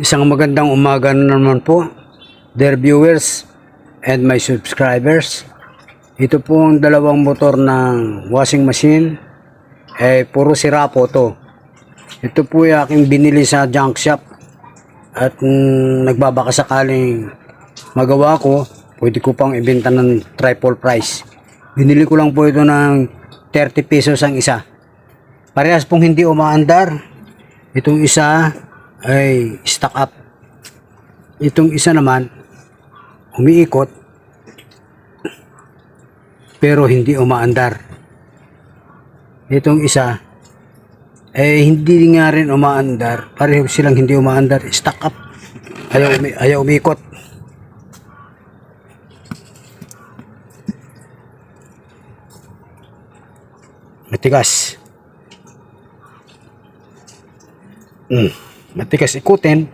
Isang magandang umaga na naman po, dear viewers and my subscribers. Ito po ang dalawang motor ng washing machine. Eh, puro sira po to. Ito po yung aking binili sa junk shop. At mm, nagbabaka sakaling magawa ko, pwede ko pang ibenta ng triple price. Binili ko lang po ito ng 30 pesos ang isa. Parehas pong hindi umaandar. Itong isa ay stock up. Itong isa naman umiikot pero hindi umaandar. Itong isa eh hindi nga rin umaandar. Pareho silang hindi umaandar. Stock up. Ayaw, umi- ayaw umiikot. Matigas. Mm, matigas ikutin.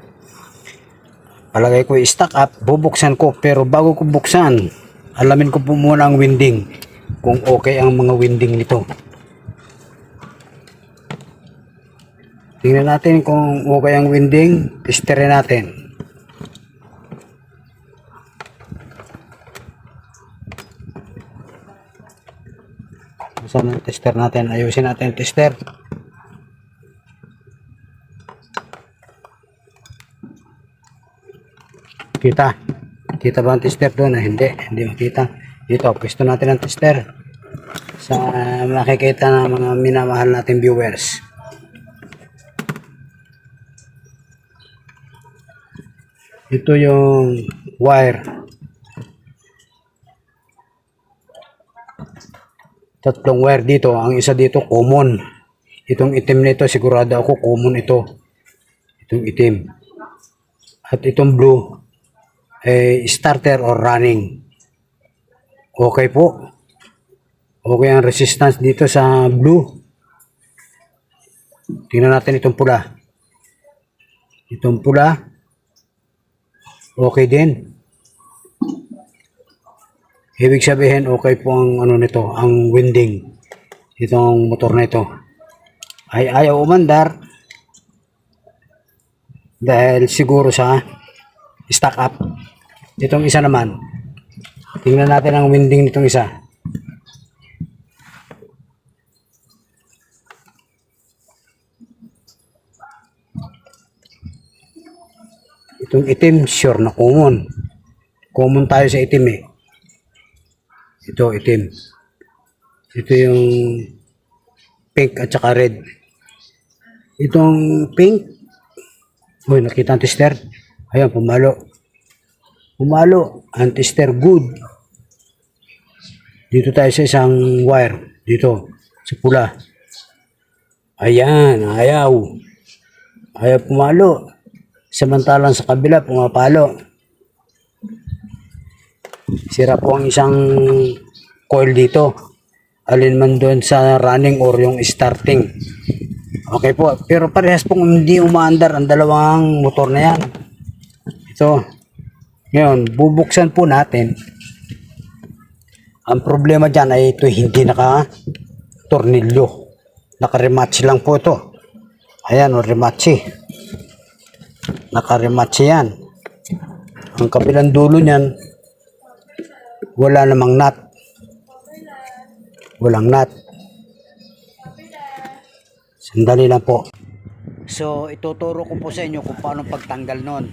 Palagay ko i-stack up, bubuksan ko. Pero bago ko buksan, alamin ko po muna ang winding. Kung okay ang mga winding nito. Tingnan natin kung okay ang winding. Testerin natin. Ang tester natin? Ayusin natin ang tester. Kita. Kita ba ang tester doon? Ah, hindi. Hindi makita. Dito, pwesto natin ang tester. Sa makikita ng mga minamahal natin viewers. Ito yung wire. Tatlong wire dito. Ang isa dito common. Itong itim nito sigurado ako common ito. Itong itim. At itong blue eh, starter or running. Okay po. Okay ang resistance dito sa blue. Tingnan natin itong pula. Itong pula. Okay din. Ibig sabihin okay po ang ano nito, ang winding. Itong motor na ito. Ay ayaw umandar dahil siguro sa stock up. Itong isa naman, tingnan natin ang winding nitong isa. Itong itim, sure na common. Common tayo sa itim eh. Ito, itim. Ito yung pink at saka red. Itong pink, Uy, nakita ang tester. Ayan, pumalo. Pumalo. Ang tester, good. Dito tayo sa isang wire. Dito. Sa pula. Ayan, ayaw. Ayaw pumalo. Samantalang sa kabila, pumapalo. Sira po ang isang coil dito. Alin man doon sa running or yung starting. Okay po, pero parehas pong hindi umaandar ang dalawang motor na yan. Ito. Ngayon, bubuksan po natin. Ang problema dyan ay ito hindi naka tornilyo. Naka-rematch lang po ito. Ayan, o rematch. Naka-rematch yan. Ang kabilang dulo niyan, wala namang nut. Walang nut. Sandali lang po. So, ituturo ko po sa inyo kung paano pagtanggal nun.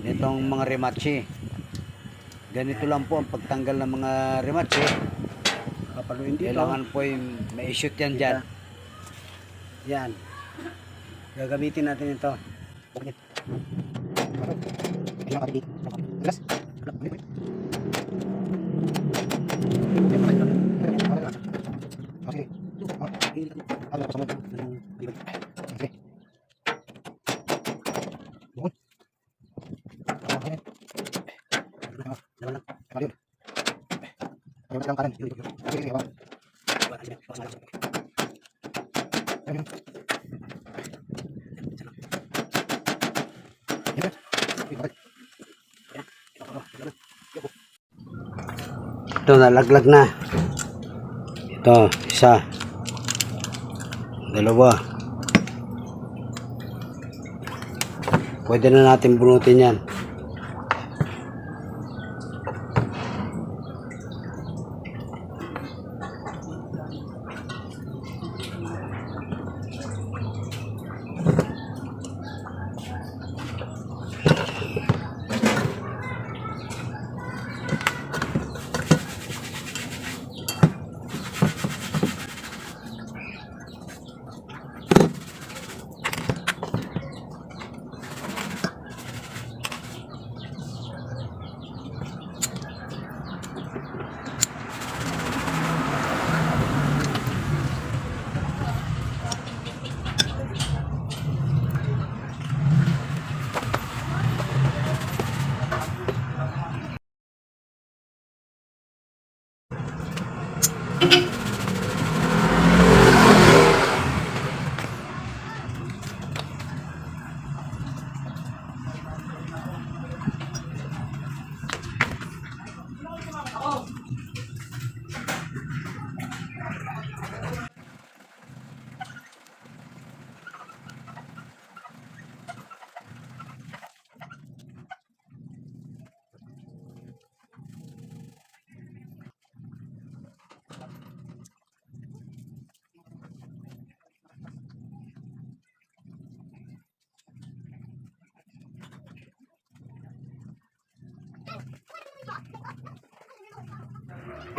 Itong mga rematche. Ganito lang po ang pagtanggal ng mga rematche. Papaluin dito. Kailangan po yung may shoot yan dyan. Yan. Gagamitin natin ito. Dito. Alas. Alam, ulit, ulit. Oh, sige. Oh, ano, kasama ito? Anong liban? Sige. Bukod. Oh, okay. Ah, laban lang. Tama yun. Ayaw lang kanan. Yun, yun, yun. Sige, sige, bawal. Bawal, yun. Yan. Ito, ito, ito, ito. Yoko. Ito, nalaglag na. Ito, isa. Dalawa. pwede na natin bunutin yan.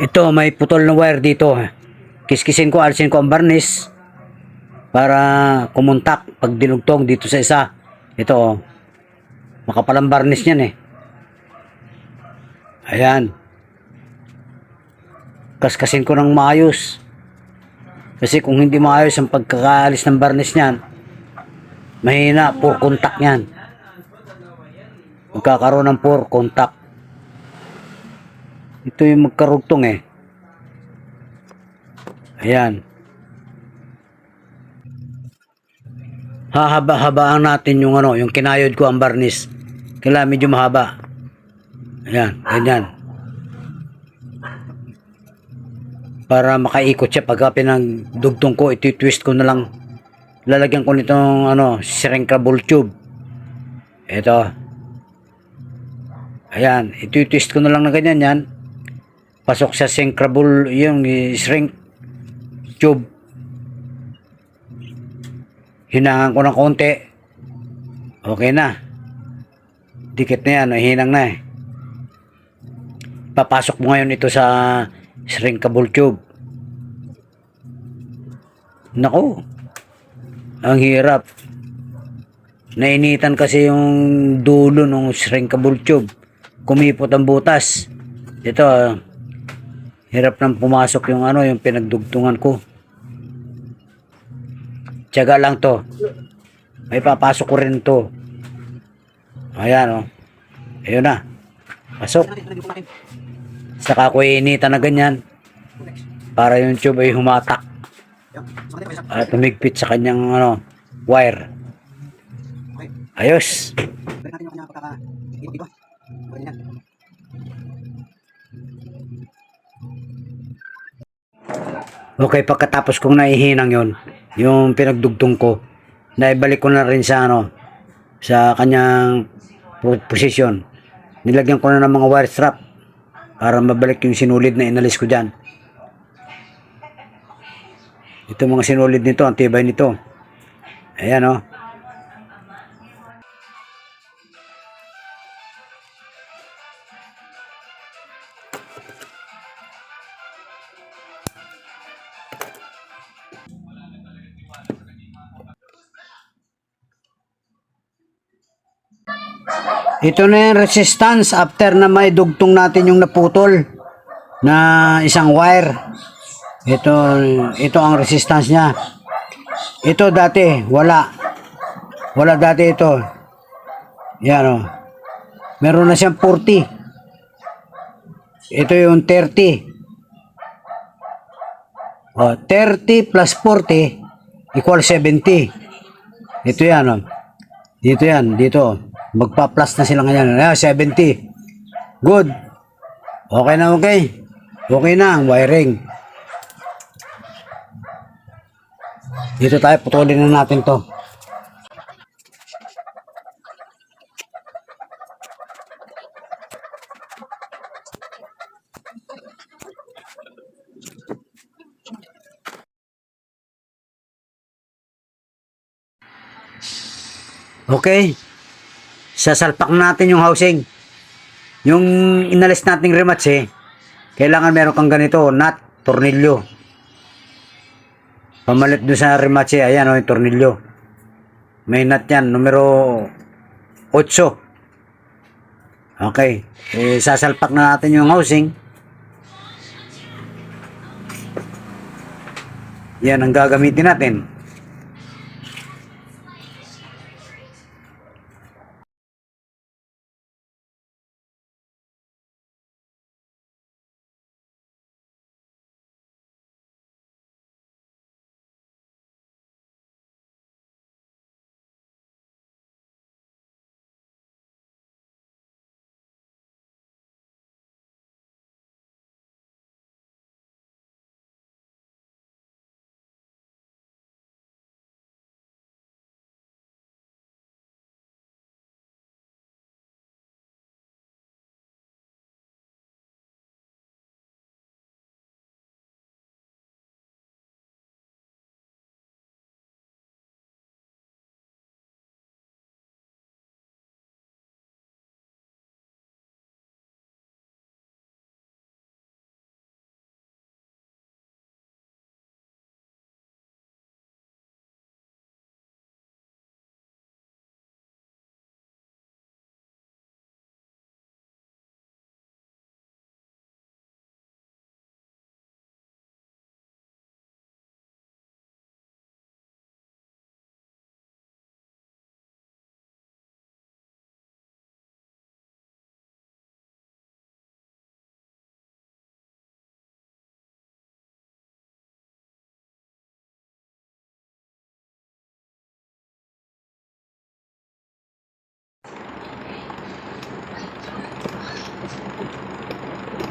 Ito, may putol na wire dito. Kiskisin ko, alisin ko ang barnis para kumontak pag dinugtong dito sa isa. Ito, oh. makapalang barnis niyan eh. Ayan. Kaskasin ko ng maayos. Kasi kung hindi maayos ang pagkakaalis ng barnis niyan, mahina, poor contact niyan. Magkakaroon ng poor contact. Ito yung magkarugtong eh. Ayan. Hahaba-habaan natin yung ano, yung kinayod ko ang barnis. Kailangan medyo mahaba. Ayan, ganyan. Para makaikot siya pagka pinagdugtong ko, iti-twist ko na lang. Lalagyan ko nitong ano, shrinkable tube. Ito. Ayan, iti-twist ko na lang na ganyan yan pasok sa shrinkable yung shrink tube. Hinangan ko ng konti. Okay na. Dikit na yan hinang na eh. Papasok mo ngayon ito sa shrinkable tube. Nako ang hirap. Nainitan kasi yung dulo ng shrinkable tube. Kumipot ang butas. Ito Hirap nang pumasok yung ano, yung pinagdugtungan ko. Tiyaga lang to. May papasok ko rin to. Ayan oh. Ayun na. Pasok. Saka ko initan na ganyan. Para yung tube ay humatak. At tumigpit sa kanyang ano, wire. Ayos. Balik Okay, pagkatapos kong naihinang yon yung pinagdugtong ko, naibalik ko na rin sa ano, sa kanyang po- posisyon. Nilagyan ko na ng mga wire strap para mabalik yung sinulid na inalis ko dyan. Ito mga sinulid nito, ang tibay nito. Ayan oh. Ito na yung resistance after na may dugtong natin yung naputol na isang wire. Ito, ito ang resistance niya. Ito dati, wala. Wala dati ito. Yan o. Meron na siyang 40. Ito yung 30. O, 30 plus 40 equal 70. Ito yan o. Dito yan, dito. Magpa-plus na sila ngayon. Ah, 70. Good. Okay na okay. Okay na ang wiring. Dito tayo, putulin na natin to. Okay. Sasalpak natin yung housing. Yung inalis nating rematch eh, kailangan meron kang ganito, nut, tornilyo. Pamalit doon sa rematch eh, ayan o, yung tornilyo. May nut yan, numero 8. Okay. Eh, sasalpak na natin yung housing. Yan ang gagamitin natin.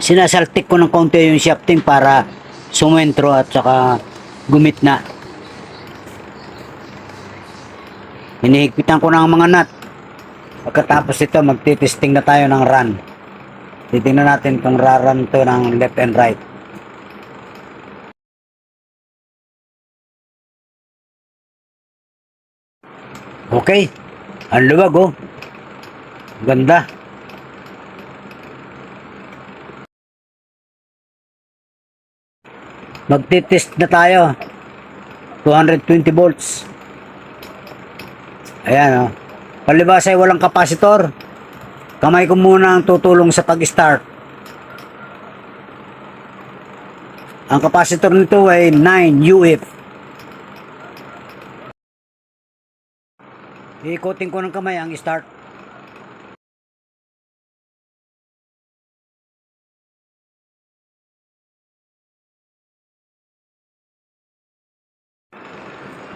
Sinasaltik ko ng konti yung shafting para sumentro at saka gumitna. Hinihigpitan ko ng mga nut. Pagkatapos ito, magtitesting na tayo ng run. Titingnan natin kung raran to ng left and right. Okay. Ang luwag oh. Ganda. Magtitest na tayo. 220 volts. Ayan oh. Palibas ay walang kapasitor. Kamay ko muna ang tutulong sa pag-start. Ang kapasitor nito ay 9 UF. Iikotin ko ng kamay ang start.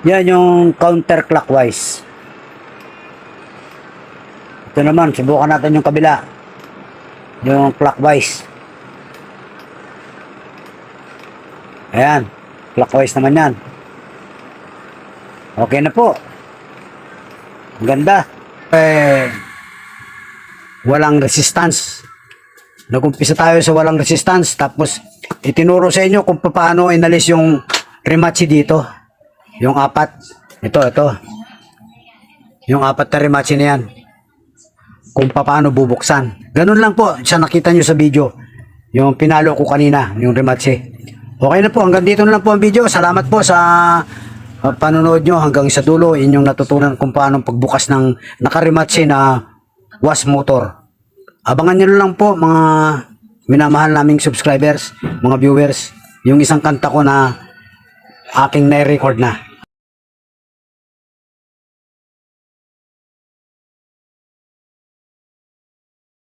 Yan yung counterclockwise. Ito naman, subukan natin yung kabila. Yung clockwise. Ayan, clockwise naman yan. Okay na po. Ang ganda. Eh, walang resistance. Nagumpisa tayo sa walang resistance. Tapos, itinuro sa inyo kung paano inalis yung rematch dito. Yung apat. Ito, ito. Yung apat na rematch na yan. Kung paano bubuksan. Ganun lang po sa nakita nyo sa video. Yung pinalo ko kanina, yung rematch. Okay na po, hanggang dito na lang po ang video. Salamat po sa uh, panonood nyo hanggang sa dulo. Inyong natutunan kung paano pagbukas ng nakarimatse na was motor. Abangan nyo lang po mga minamahal naming subscribers, mga viewers, yung isang kanta ko na aking na-record na.